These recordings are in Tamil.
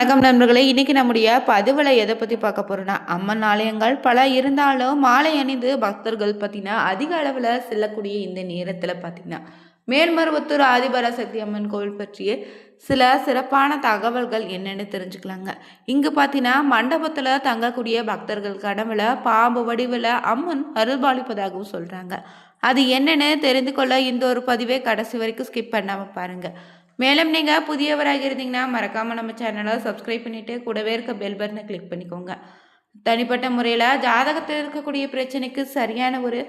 வணக்கம் நண்பர்களே இன்னைக்கு நம்முடைய பதிவில் எதை பற்றி பார்க்க போகிறோன்னா அம்மன் ஆலயங்கள் பல இருந்தாலும் மாலை அணிந்து பக்தர்கள் பார்த்தீங்கன்னா அதிக அளவில் செல்லக்கூடிய இந்த நேரத்தில் பார்த்தீங்கன்னா மேல்மருவத்தூர் ஆதிபர சக்தி அம்மன் கோவில் பற்றிய சில சிறப்பான தகவல்கள் என்னென்னு தெரிஞ்சுக்கலாங்க. இங்கே பார்த்தீங்கன்னா மண்டபத்தில் தங்கக்கூடிய பக்தர்கள் கடவுள பாம்பு வடிவில் அம்மன் அருள்பாலிப்பதாகவும் சொல்கிறாங்க அது என்னென்னு தெரிந்து கொள்ள இந்த ஒரு பதிவை கடைசி வரைக்கும் ஸ்கிப் பண்ணாமல் பாருங்கள் மேலும் நீங்கள் புதியவராக இருந்தீங்கன்னா மறக்காமல் நம்ம சேனலை சப்ஸ்கிரைப் பண்ணிவிட்டு கூடவே இருக்க பெல் பட்டனை கிளிக் பண்ணிக்கோங்க. தனிப்பட்ட முறையில் ஜாதகத்தில் இருக்கக்கூடிய பிரச்சனைக்கு சரியான ஒரு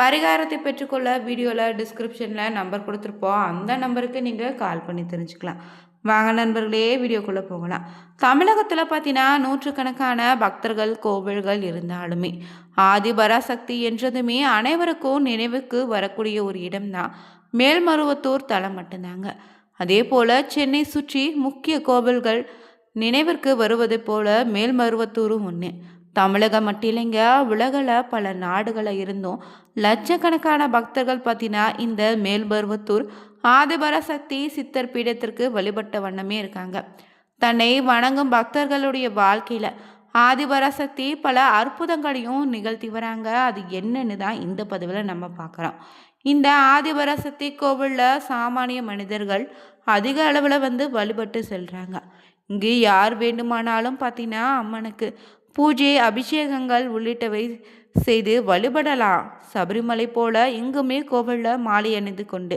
பரிகாரத்தை பெற்றுக்கொள்ள வீடியோவில் டிஸ்கிரிப்ஷனில் நம்பர் கொடுத்துருப்போம். அந்த நம்பருக்கு நீங்கள் கால் பண்ணி தெரிஞ்சுக்கலாம். வாங்க நண்பர்களே வீடியோக்குள்ளே போகலாம். தமிழகத்தில் பார்த்தீங்கன்னா நூற்றுக்கணக்கான பக்தர்கள் கோவில்கள் இருந்தாலுமே ஆதிபராசக்தி என்றதுமே அனைவருக்கும் நினைவுக்கு வரக்கூடிய ஒரு இடம்தான். மேல்மருவத்தூர் தலம் மட்டும்தாங்க. அதே போல் சென்னை சுற்றி முக்கிய கோவில்கள் நினைவிற்கு வருவது போல மேல்மருவத்தூரும் ஒன்று தமிழகம் மட்டும் இல்லைங்க உலகில் பல நாடுகளில் இருந்தும் லட்சக்கணக்கான பக்தர்கள் பார்த்தீங்கன்னா இந்த மேல்மருவத்தூர் ஆதிபராசக்தி சித்தர் பீடத்திற்கு வழிபட்ட வண்ணமே இருக்காங்க. தன்னை வணங்கும் பக்தர்களுடைய வாழ்க்கையில் ஆதிபராசக்தி பல அற்புதங்களையும் நிகழ்த்தி வராங்க. அது என்னன்னு தான் இந்த பதிவில் நம்ம பார்க்குறோம். இந்த ஆதிபராசக்தி கோவிலில் சாமானிய மனிதர்கள் அதிக அளவில் வந்து வழிபட்டு செல்கிறாங்க இங்கு யார் வேண்டுமானாலும் பார்த்தீங்கன்னா அம்மனுக்கு பூஜை அபிஷேகங்கள் உள்ளிட்டவை செய்து வழிபடலாம். சபரிமலை போல இங்குமே கோவிலில் மாலை அணிந்து கொண்டு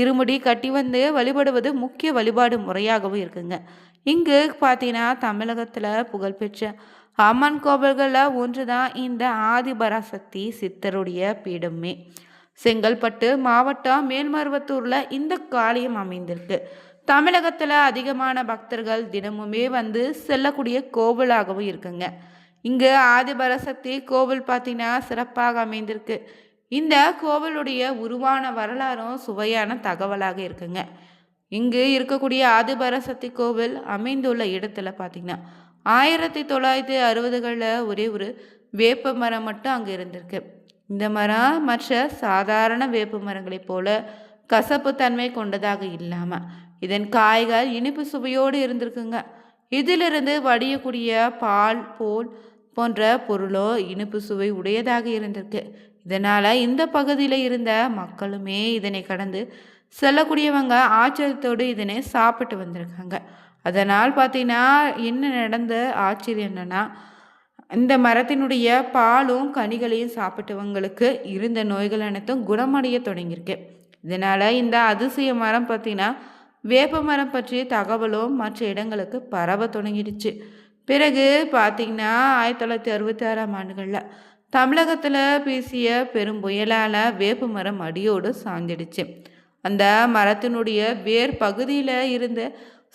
இருமுடி கட்டி வந்து வழிபடுவது முக்கிய வழிபாடு முறையாகவும் இருக்குங்க. இங்கு பார்த்தீங்கன்னா தமிழகத்தில் புகழ்பெற்ற அம்மன் கோவில்களில் ஒன்று தான் இந்த ஆதிபராசக்தி சித்தருடைய பீடமே. செங்கல்பட்டு மாவட்டம் மேல்மருவத்தூரில் இந்த காளியம் அமைந்திருக்கு. தமிழகத்தில் அதிகமான பக்தர்கள் தினமுமே வந்து செல்லக்கூடிய கோவிலாகவும் இருக்குங்க. இங்கே ஆதிபரசக்தி கோவில் பார்த்தீங்கன்னா சிறப்பாக அமைந்திருக்கு. இந்த கோவிலுடைய உருவான வரலாறும் சுவையான தகவலாக இருக்குங்க. இங்கு இருக்கக்கூடிய ஆதிபரசக்தி கோவில் அமைந்துள்ள இடத்துல பார்த்தீங்கன்னா ஆயிரத்தி தொள்ளாயிரத்தி அறுபதுகளில் ஒரே ஒரு வேப்ப மரம் மட்டும் அங்கே இருந்திருக்கு. இந்த மரம் மற்ற சாதாரண வேப்பு மரங்களைப் போல கசப்பு தன்மை கொண்டதாக இல்லாமல் இதன் காய்கள் இனிப்பு சுவையோடு இருந்திருக்குங்க. இதிலிருந்து வடியக்கூடிய பால் போல் போன்ற பொருளோ இனிப்பு சுவை உடையதாக இருந்திருக்கு. இதனால் இந்த பகுதியில் இருந்த மக்களுமே இதனை கடந்து செல்லக்கூடியவங்க ஆச்சரியத்தோடு இதனை சாப்பிட்டு வந்திருக்காங்க. அதனால் பார்த்தீங்கன்னா என்ன நடந்த ஆச்சரியம் என்னென்னா இந்த மரத்தினுடைய பாலும் கனிகளையும் சாப்பிட்டவங்களுக்கு இருந்த நோய்கள் அனைத்தும் குணமடைய தொடங்கியிருக்கு. இதனால் இந்த அதிசய மரம் பார்த்திங்கன்னா வேப்ப மரம் பற்றிய தகவலும் மற்ற இடங்களுக்கு பரவ தொடங்கிடுச்சு. பிறகு பார்த்திங்கன்னா ஆயிரத்தி தொள்ளாயிரத்தி அறுபத்தி ஆறாம் ஆண்டுகளில் தமிழகத்தில் பேசிய பெரும் புயலால் வேப்ப மரம் அடியோடு சாய்ந்திடுச்சு அந்த மரத்தினுடைய வேர் பகுதியில் இருந்த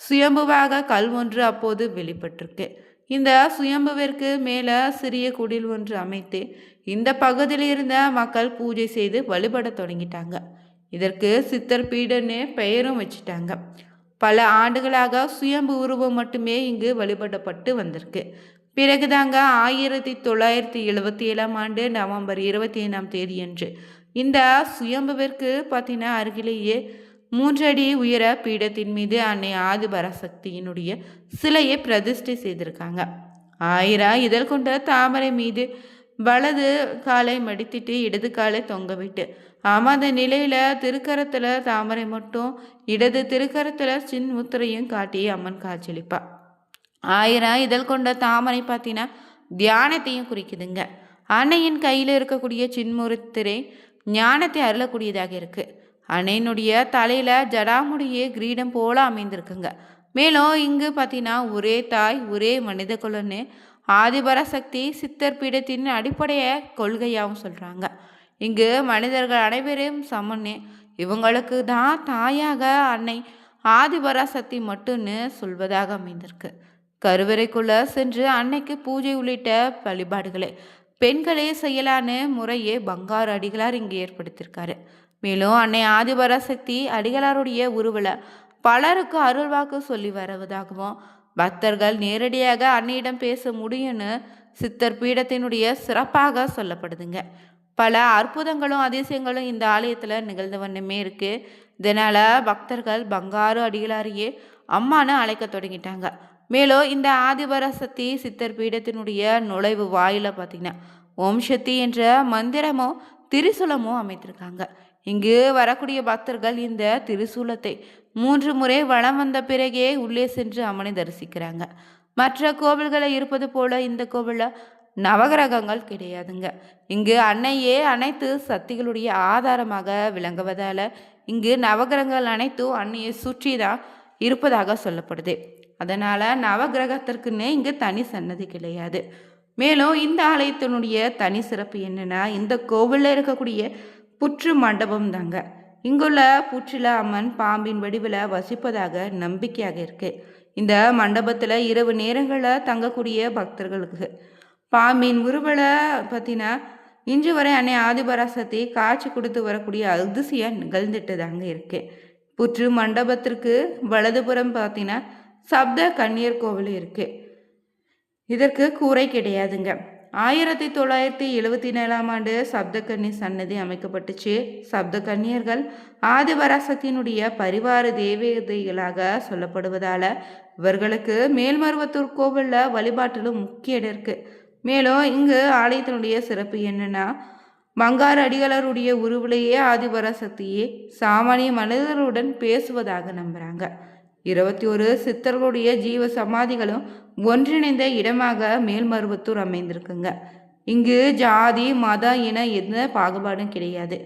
சுயம்புவாக கல் ஒன்று அப்போது வெளிப்பட்டிருக்கு. இந்த சுயம்புவிற்கு மேலே சிறிய குடில் ஒன்று அமைத்து இந்த பகுதியில் இருந்த மக்கள் பூஜை செய்து வழிபட தொடங்கிட்டாங்க. இதற்கு சித்தர் பீடன்னு பெயரும் வச்சுட்டாங்க. பல ஆண்டுகளாக சுயம்பு உருவம் மட்டுமே இங்கு வழிபடப்பட்டு வந்திருக்கு. பிறகுதாங்க ஆயிரத்தி தொள்ளாயிரத்தி எழுபத்தி ஏழாம் ஆண்டு நவம்பர் இருபத்தி ஐந்தாம் தேதியன்று இந்த சுயம்புவிற்கு பார்த்தீங்கன்னா அருகிலேயே மூன்றடி உயர பீடத்தின் மீது அன்னை ஆதிபராசக்தியினுடைய சிலையை பிரதிஷ்டை செய்திருக்காங்க. ஆயிரா இதழ் கொண்ட தாமரை மீது வலது காலை மடித்திட்டு இடது காலை தொங்க விட்டு அந்த நிலையில் திருக்கரத்தில் தாமரை மட்டும் இடது திருக்கரத்தில் சின் முத்திரையும் காட்டி அம்மன் காட்சியளிப்பா. ஆயிரம் இதழ் கொண்ட தாமரை பார்த்தீங்கன்னா தியானத்தையும் குறிக்குதுங்க. அன்னையின் கையில் இருக்கக்கூடிய சின்முத்திரை ஞானத்தை அருளக்கூடியதாக இருக்குது அன்னையினுடைய தலையில் ஜடாமுடியே கிரீடம் போல அமைந்திருக்குங்க. மேலும் இங்கு பார்த்தீங்கன்னா ஒரே தாய் ஒரே மனித குலன்னு ஆதிபராசக்தி சித்தர் பீடத்தின் அடிப்படைய கொள்கையாகவும் சொல்கிறாங்க இங்கு மனிதர்கள் அனைவரும் சமன்னு. இவங்களுக்கு தான் தாயாக அன்னை ஆதிபராசக்தி மட்டும்னு சொல்வதாக அமைந்திருக்கு. கருவறைக்குள்ளே சென்று அன்னைக்கு பூஜை உள்ளிட்ட வழிபாடுகளை பெண்களே செய்யலான்னு முறையே பங்காரு அடிகளார் இங்கே ஏற்படுத்தியிருக்காரு. மேலும் அன்னை ஆதிபராசக்தி அடிகளாருடைய உருவில் பலருக்கு அருள்வாக்கு சொல்லி வருவதாகவும் பக்தர்கள் நேரடியாக அன்னையிடம் பேச முடியும்னு சித்தர் பீடத்தினுடைய சிறப்பாக சொல்லப்படுதுங்க. பல அற்புதங்களும் அதிசயங்களும் இந்த ஆலயத்தில் நிகழ்ந்த வண்ணமே இருக்குது இதனால் பக்தர்கள் பங்காரு அடிகளாரையே அம்மானு அழைக்க தொடங்கிட்டாங்க. மேலும் இந்த ஆதிபராசக்தி சித்தர் பீடத்தினுடைய நுழைவு வாயில பார்த்தீங்கன்னா ஓம் சக்தி என்ற மந்திரமும் திரிசூலமும் அமைத்திருக்காங்க. இங்கு வரக்கூடிய பக்தர்கள் இந்த திரிசூலத்தை மூன்று முறை வளம் வந்த பிறகே உள்ளே சென்று அம்மனை தரிசிக்கிறாங்க. மற்ற கோவில்களை இருப்பது போல இந்த கோவிலில் நவகிரகங்கள் கிடையாதுங்க. இங்கு அன்னையே அனைத்து சக்திகளுடைய ஆதாரமாக விளங்குவதால் இங்கு நவகிரகங்கள் அனைத்தும் அன்னையை சுற்றி தான் இருப்பதாக சொல்லப்படுது. அதனால் நவகிரகத்திற்குன்னே இங்கு தனி சன்னதி கிடையாது. மேலும் இந்த ஆலயத்தினுடைய தனி சிறப்பு என்னென்னா இந்த கோவிலில் இருக்கக்கூடிய புற்று மண்டபம் தாங்க. இங்குள்ள புற்றில அம்மன் பாம்பின் வடிவில் வசிப்பதாக நம்பிக்கையாக இருக்கு. இந்த மண்டபத்தில் இரவு நேரங்களில் தங்கக்கூடிய பக்தர்களுக்கு பாம்பின் உருவலை பார்த்தீங்கன்னா இன்று வரை அன்னை ஆதிபராசத்தை காட்சி கொடுத்து வரக்கூடிய அதிசயம் நிகழ்ந்துட்டு தாங்க இருக்கு. புற்று மண்டபத்திற்கு வலதுபுறம் பார்த்தீங்கன்னா சப்த கன்னியர் கோவில் இருக்குது இதற்கு கூரை கிடையாதுங்க. ஆயிரத்தி தொள்ளாயிரத்தி எழுவத்தி ஏழாம் ஆண்டு சப்தகன்னி சன்னதி அமைக்கப்பட்டுச்சு. சப்த கன்னியர்கள் ஆதிபராசக்தியினுடைய பரிவார தேவதைகளாக சொல்லப்படுவதால் இவர்களுக்கு மேல்மருவத்தூர் கோவிலில் வழிபாட்டிலும் முக்கிய இடம் இருக்குது மேலும் இங்கு ஆலயத்தினுடைய சிறப்பு என்னென்னா பங்காரு அடிகளருடைய உருவிலேயே ஆதிபராசக்தியே சாமானிய மனிதர்களுடன் பேசுவதாக நம்புகிறாங்க இருபத்தி ஒரு சித்தர்களுடைய ஜீவ சமாதிகளும் ஒன்றிணைந்த இடமாக மேல்மருவத்தூர் அமைந்திருக்குங்க. இங்கு ஜாதி மத என எந்த பாகுபாடும் கிடையாது.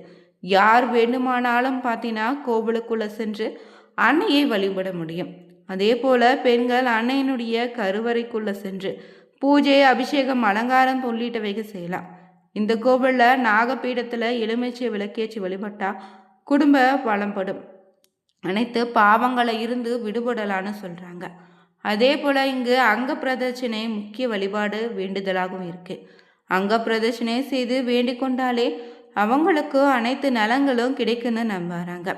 யார் வேண்டுமானாலும் பார்த்தீங்கன்னா கோவிலுக்குள்ளே சென்று அன்னையை வழிபட முடியும். அதே போல் பெண்கள் அன்னையினுடைய கருவறைக்குள்ளே சென்று பூஜை அபிஷேகம் அலங்காரம் உள்ளிட்டவைகள் செய்யலாம். இந்த கோவிலில் நாகப்பீடத்தில் எலுமிச்சை விளக்கேற்றி வழிபட்டால் குடும்ப பலம்படும் அனைத்து பாவங்களை இருந்து விடுபடலான்னு சொல்கிறாங்க அதே போல் இங்கு அங்க பிரதட்சணை முக்கிய வழிபாடு வேண்டுதலாகவும் இருக்குது அங்க பிரதட்சணை செய்து வேண்டிக் கொண்டாலே அவங்களுக்கு அனைத்து நலங்களும் கிடைக்குன்னு நம்புறாங்க.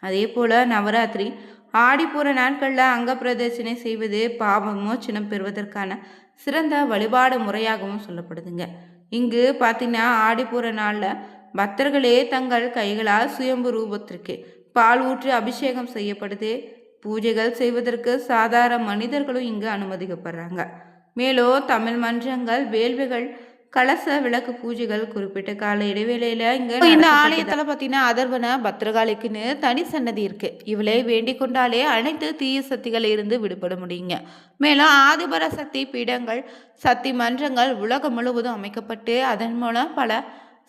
அதே போல் நவராத்திரி ஆடிப்பூர நாட்களில் அங்க பிரதட்சணை செய்வது பாவமோச்சனம் பெறுவதற்கான சிறந்த வழிபாடு முறையாகவும் சொல்லப்படுதுங்க. இங்கு பார்த்தீங்கன்னா ஆடிப்பூர நாளில் பக்தர்களே தங்கள் கைகளால் சுயம்பு ரூபத்திற்கு பால் ஊற்றி அபிஷேகம் செய்யப்படுது. பூஜைகள் செய்வதற்கு சாதாரண மனிதர்களும் இங்கு அனுமதிக்கப்படுறாங்க. மேலும் தமிழ் மன்றங்கள் வேள்விகள் கலச விளக்கு பூஜைகள் குறிப்பிட்ட கால இடைவேளையில இங்க இந்த ஆலயத்துல பாத்தீங்கன்னா அதர்வன பத்திரகாளிக்குன்னு தனி சன்னதி இருக்கு. இவளை வேண்டிக் கொண்டாலே அனைத்து தீய சக்திகள் இருந்து விடுபட முடியுங்க. மேலும் ஆதிபர சக்தி பீடங்கள் சக்தி மன்றங்கள் உலகம் முழுவதும் அமைக்கப்பட்டு அதன் மூலம் பல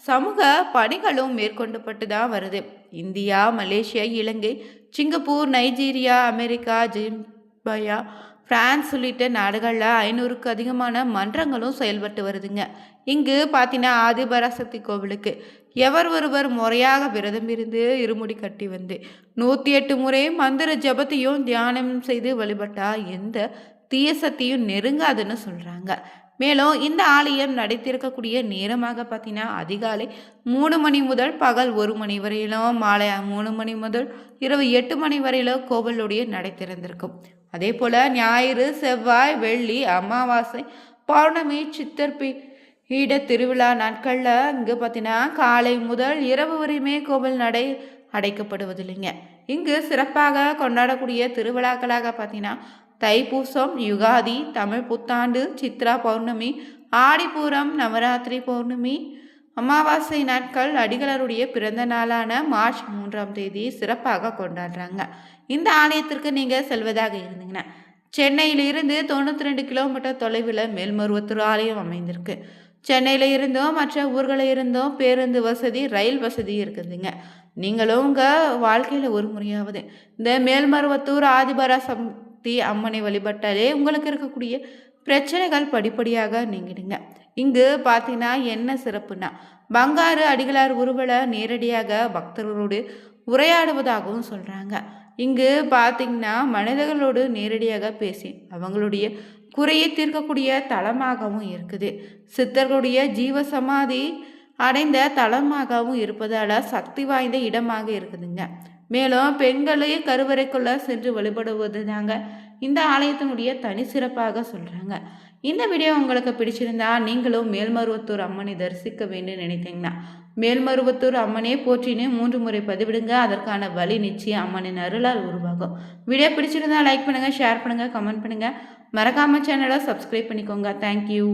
சமூக பணிகளும் மேற்கொண்டுபட்டு தான் வருது. India Malaysia Ilangai Singapore Nigeria America Zambia France உள்ளிட்ட நாடுகளில் ஐநூறுக்கு அதிகமான மன்றங்களும் செயல்பட்டு வருதுங்க. இங்கு பார்த்தீங்கன்னா ஆதிபராசக்தி கோவிலுக்கு எவர் ஒருவர் முறையாக விரதம் இருந்து இருமுடி கட்டி வந்து நூற்றி எட்டு முறை மந்திர ஜபத்தையும் தியானம் செய்து வழிபட்டால் எந்த தீய சக்தியும் நெருங்காதுன்னு சொல்கிறாங்க மேலும் இந்த ஆலயம் நடைத்திருக்கக்கூடிய நேரமாக பார்த்தீங்கன்னா அதிகாலை மூணு மணி முதல் பகல் ஒரு மணி வரையிலும் மாலை மூணு மணி முதல் இரவு எட்டு மணி வரையிலும் கோவிலுடைய நடை திறந்திருக்கும். அதே போல் ஞாயிறு செவ்வாய் வெள்ளி அமாவாசை பௌர்ணமி சித்தர்பி ஈட திருவிழா நாட்களில் இங்கே பார்த்தீங்கன்னா காலை முதல் இரவு வரையுமே கோவில் நடை அடைக்கப்படுவதில்லைங்க. இங்கு சிறப்பாக கொண்டாடக்கூடிய திருவிழாக்களாக பார்த்தீங்கன்னா தைப்பூசம் யுகாதி தமிழ் புத்தாண்டு சித்ரா பௌர்ணமி ஆடிப்பூரம் நவராத்திரி பௌர்ணமி அமாவாசை நாட்கள் அடிகளருடைய பிறந்த நாளான மார்ச் மூன்றாம் தேதி சிறப்பாக கொண்டாடுறாங்க. இந்த ஆலயத்திற்கு நீங்கள் செல்வதாக இருந்தீங்கன்னா சென்னையிலிருந்து தொண்ணூற்றி ரெண்டு கிலோமீட்டர் தொலைவில் மேல்மருவத்தூர் ஆலயம் அமைந்திருக்கு. சென்னையில் இருந்தும் மற்ற ஊர்களில் இருந்தும் பேருந்து வசதி ரயில் வசதி இருக்குதுங்க. நீங்களும் உங்கள் வாழ்க்கையில் ஒரு முறையாவது இந்த மேல்மருவத்தூர் ஆதிபராசம் சக்தி அம்மனை வழிபட்டாலே உங்களுக்கு இருக்கக்கூடிய பிரச்சனைகள் படிப்படியாக நீங்கிடுங்க. இங்கு பார்த்தீங்கன்னா என்ன சிறப்புனா பங்காரு அடிகளார் உருவலை நேரடியாக பக்தர்களோடு உரையாடுவதாகவும் சொல்கிறாங்க இங்கு பார்த்தீங்கன்னா மனிதர்களோடு நேரடியாக பேசி அவங்களுடைய குறையை தீர்க்கக்கூடிய தளமாகவும் இருக்குது. சித்தர்களுடைய ஜீவ சமாதி அடைந்த தளமாகவும் இருப்பதால் சக்தி வாய்ந்த இடமாக இருக்குதுங்க. மேலும் பெண்களே கருவறைக்குள்ள சென்று வழிபடுவது தாங்க இந்த ஆலயத்தினுடைய தனி சிறப்பாக சொல்கிறாங்க இந்த வீடியோ உங்களுக்கு பிடிச்சிருந்தா நீங்களும் மேல்மருவத்தூர் அம்மனை தரிசிக்க வேண்டும் நினைத்தீங்கன்னா மேல்மருவத்தூர் அம்மனே போற்றின்னு மூன்று முறை பதிவிடுங்க. அதற்கான வழி நிச்சயம் அம்மனின் அருளால் உருவாகும். வீடியோ பிடிச்சிருந்தா லைக் பண்ணுங்கள் ஷேர் பண்ணுங்கள் கமெண்ட் பண்ணுங்கள் மறக்காமல் சேனலை சப்ஸ்கிரைப் பண்ணிக்கோங்க. தேங்க்யூ